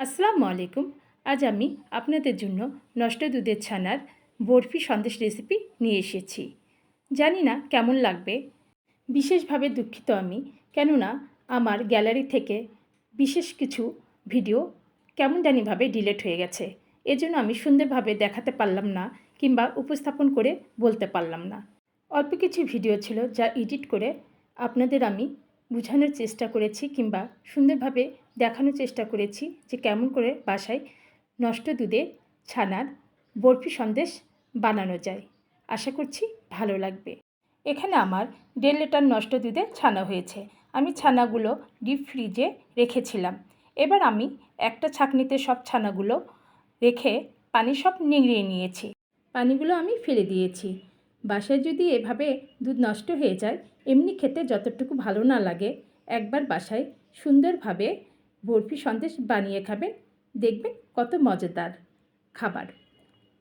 আসসালামু আলাইকুম। আজ আমি আপনাদের জন্য নষ্ট দুধের ছানার বরফি সন্দেশ রেসিপি নিয়ে এসেছি। জানি না কেমন লাগবে। বিশেষভাবে দুঃখিত আমি, কেননা আমার গ্যালারি থেকে বিশেষ কিছু ভিডিও কেমন জানিভাবে ডিলেট হয়ে গেছে। এজন্য আমি সুন্দরভাবে দেখাতে পারলাম না কিংবা উপস্থাপন করে বলতে পারলাম না। অল্প কিছু ভিডিও ছিল যা এডিট করে আপনাদের আমি বোঝানোর চেষ্টা করেছি কিংবা সুন্দরভাবে দেখানোর চেষ্টা করেছি যে কেমন করে বাসায় নষ্ট দুধে ছানার বরফি সন্দেশ বানানো যায়। আশা করছি ভালো লাগবে। এখানে আমার দেড় লিটার নষ্ট দুধে ছানা হয়েছে। আমি ছানাগুলো ডিপ ফ্রিজে রেখেছিলাম। এবার আমি একটা ছাঁকনিতে সব ছানাগুলো রেখে পানি সব নিংড়িয়ে নিয়েছি। পানিগুলো আমি ফেলে দিয়েছি। বাসায় যদি এভাবে দুধ নষ্ট হয়ে যায়, এমনি খেতে যতটুকু ভালো না লাগে, একবার বাসায় সুন্দরভাবে বরফি সন্দেশ বানিয়ে খাবেন। দেখবেন কত মজাদার খাবার।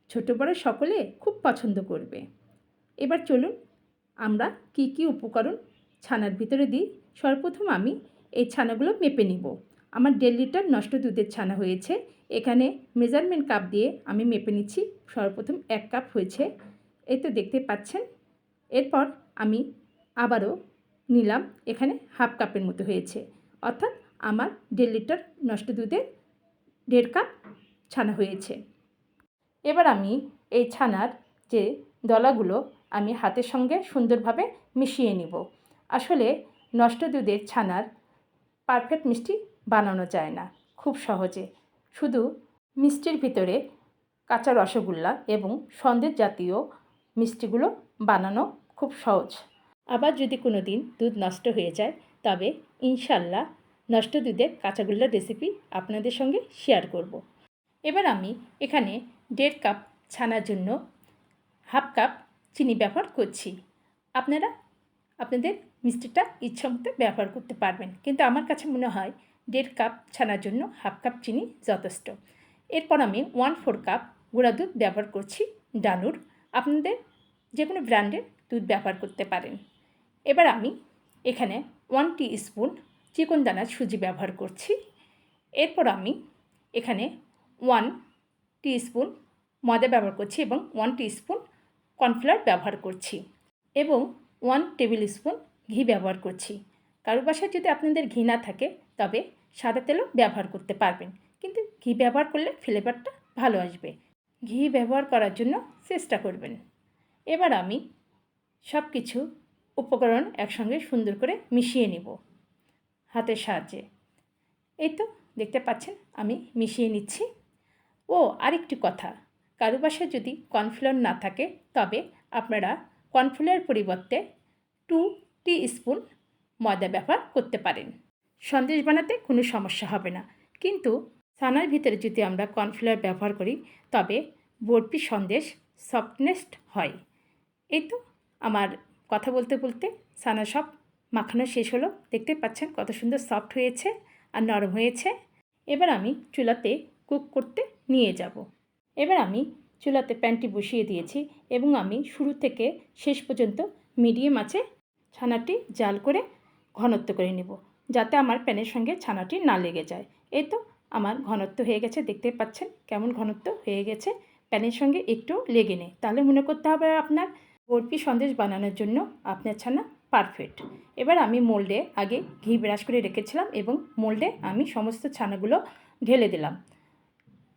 ছোট বড় সকলে খুব পছন্দ করবে। এবার চলুন, আমরা কি কি উপকরণ ছানার ভিতরে দিই? সর্বপ্রথম আমি এই ছানাগুলো মেপে নিব। আমার দেড় লিটার নষ্ট দুধের ছানা হয়েছে। এখানে মেজারমেন্ট কাপ দিয়ে আমি মেপে নিচ্ছি। সর্বপ্রথম এক কাপ হয়েছে। এই তো দেখতে পাচ্ছেন। এরপর আমি আবারও নিলাম। এখানে হাফ কাপের মতো হয়েছে। অর্থাৎ আমার দেড় লিটার নষ্ট দুধে দেড় কাপ ছানা হয়েছে। এবার আমি এই ছানার যে দলাগুলো আমি হাতের সঙ্গে সুন্দরভাবে মিশিয়ে নিব। আসলে নষ্ট দুধের ছানার পারফেক্ট মিষ্টি বানানো যায় না, খুব সহজে। শুধু মিষ্টির ভিতরে কাঁচা রসগোল্লা এবং সন্দেশ জাতীয় মিষ্টিগুলো বানানো খুব সহজ। আবার যদি কোনো দিন দুধ নষ্ট হয়ে যায়, তবে ইনশাল্লাহ নষ্ট দুধের কাঁচাগোল্লার রেসিপি আপনাদের সঙ্গে শেয়ার করব। এবার আমি এখানে দেড় কাপ ছানার জন্য হাফ কাপ চিনি ব্যবহার করছি। আপনারা, আপনাদের মিষ্টিটা ইচ্ছা মতো ব্যবহার করতে পারবেন, কিন্তু আমার কাছে মনে হয় দেড় কাপ ছানার জন্য হাফ কাপ চিনি যথেষ্ট। এরপর আমি ওয়ান ফোর কাপ গুঁড়া দুধ ব্যবহার করছি ডানুর। আপনাদের যে কোনো ব্র্যান্ডের দুধ ব্যবহার করতে পারেন। এবার আমি এখানে ওয়ান টি স্পুন চিকন দানার সুজি ব্যবহার করছি। এরপর আমি এখানে ওয়ান টি স্পুন ময়দা ব্যবহার করছি এবং ওয়ান টি স্পুন কর্নফ্লাওয়ার ব্যবহার করছি এবং ওয়ান টেবিল স্পুন ঘি ব্যবহার করছি। কারও বাসায় যদি আপনাদের ঘি না থাকে, তবে সাদা তেলও ব্যবহার করতে পারবেন। কিন্তু ঘি ব্যবহার করলে ফ্লেভারটা ভালো আসবে। ঘি ব্যবহার করার জন্য চেষ্টা করবেন। এবার আমি সব কিছু উপকরণ একসঙ্গে সুন্দর করে মিশিয়ে নিব। হাতের সাহায্যে। এই তো, দেখতে পাচ্ছেন, আমি মিশিয়ে নিচ্ছি। ও, আরেকটি কথা কারও বাসায় যদি কর্নফ্লাওয়ার না থাকে, তবে আপনারা কর্নফ্লাওয়ার পরিবর্তে টু টি স্পুন ময়দা ব্যবহার করতে পারেন। সন্দেশ বানাতে কোনো সমস্যা হবে না। কিন্তু ছানার ভিতরে যদি আমরা কর্নফ্লাওয়ার ব্যবহার করি, তবে বরফি সন্দেশ সফটনেস্ট হয়। এই তো, আমার কথা বলতে বলতে ছানা সব মাখানো শেষ হলো। দেখতে পাচ্ছেন কত সুন্দর সফট হয়েছে আর নরম হয়েছে। এবার আমি চুলাতে কুক করতে নিয়ে যাব। এবার আমি চুলাতে প্যানটি বসিয়ে দিয়েছি এবং আমি শুরু থেকে শেষ পর্যন্ত মিডিয়াম আছে ছানাটি জাল করে ঘনত্ব করে নেব যাতে আমার প্যানের সঙ্গে ছানাটি না লেগে যায়। এই তো আমার ঘনত্ব হয়ে গেছে। দেখতে পাচ্ছেন কেমন ঘনত্ব হয়ে গেছে। প্যানের সঙ্গে একটু লেগে নেই। তাহলে মনে করতে হবে আপনার বরফি সন্দেশ বানানোর জন্য আপনার ছানা পারফেক্ট এবার আমি মোল্ডে আগে ঘি ব্রাশ করে রেখেছিলাম এবং মোল্ডে আমি সমস্ত ছানাগুলো ঢেলে দিলাম।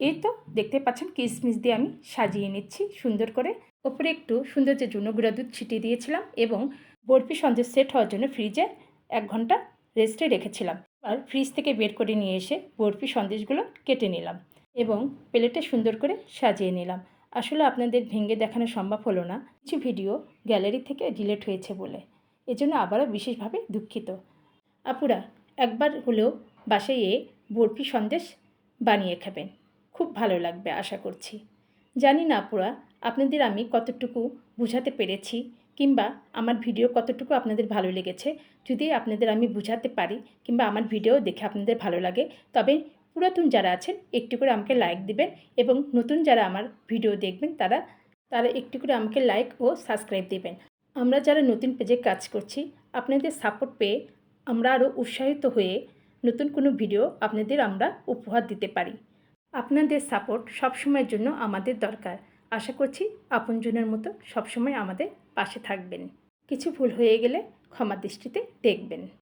এই তো দেখতে পাচ্ছেন কিশমিশ দিয়ে আমি সাজিয়ে নিচ্ছি সুন্দর করে। ওপরে একটু সৌন্দর্যের জন্য গুঁড়া দুধ ছিটিয়ে দিয়েছিলাম এবং বরফি সন্দেশ সেট হওয়ার জন্য ফ্রিজে এক ঘণ্টা রেস্টে রেখেছিলাম। আর ফ্রিজ থেকে বের করে নিয়ে এসে বরফি সন্দেশগুলো কেটে নিলাম এবং প্লেটে সুন্দর করে সাজিয়ে নিলাম। আসলে আপনাদের ভেঙে দেখানো সম্ভব হলো না। কিছু ভিডিও গ্যালারি থেকে ডিলেট হয়েছে বলে। এজন্য আবারও বিশেষভাবে দুঃখিত। আপুরা, একবার হলেও বাসায় এ বরফি সন্দেশ বানিয়ে খাবেন। খুব ভালো লাগবে, আশা করছি। জানি না আপুরা, আপনাদের আমি কতটুকু বোঝাতে পেরেছি কিংবা আমার ভিডিও কতটুকু আপনাদের ভালো লেগেছে। যদি আপনাদের আমি বুঝাতে পারি কিংবা আমার ভিডিও দেখে আপনাদের ভালো লাগে, তবে পুরাতন যারা আছেন, একটু করে আমাকে লাইক দিবেন এবং নতুন যারা আমার ভিডিও দেখবেন, তারা তারা একটু করে আমাকে লাইক ও সাবস্ক্রাইব দেবেন। আমরা যারা নতুন পেজে কাজ করছি, আপনাদের সাপোর্ট পেয়ে আমরা আরও উৎসাহিত হয়ে নতুন কোনো ভিডিও আপনাদের আমরা উপহার দিতে পারি। আপনাদের সাপোর্ট সবসময়ের জন্য আমাদের দরকার। আশা করছি আপনজনের মতো সবসময় আমাদের পাশে থাকবেন। কিছু ভুল হয়ে গেলে ক্ষমা দৃষ্টিতে দেখবেন।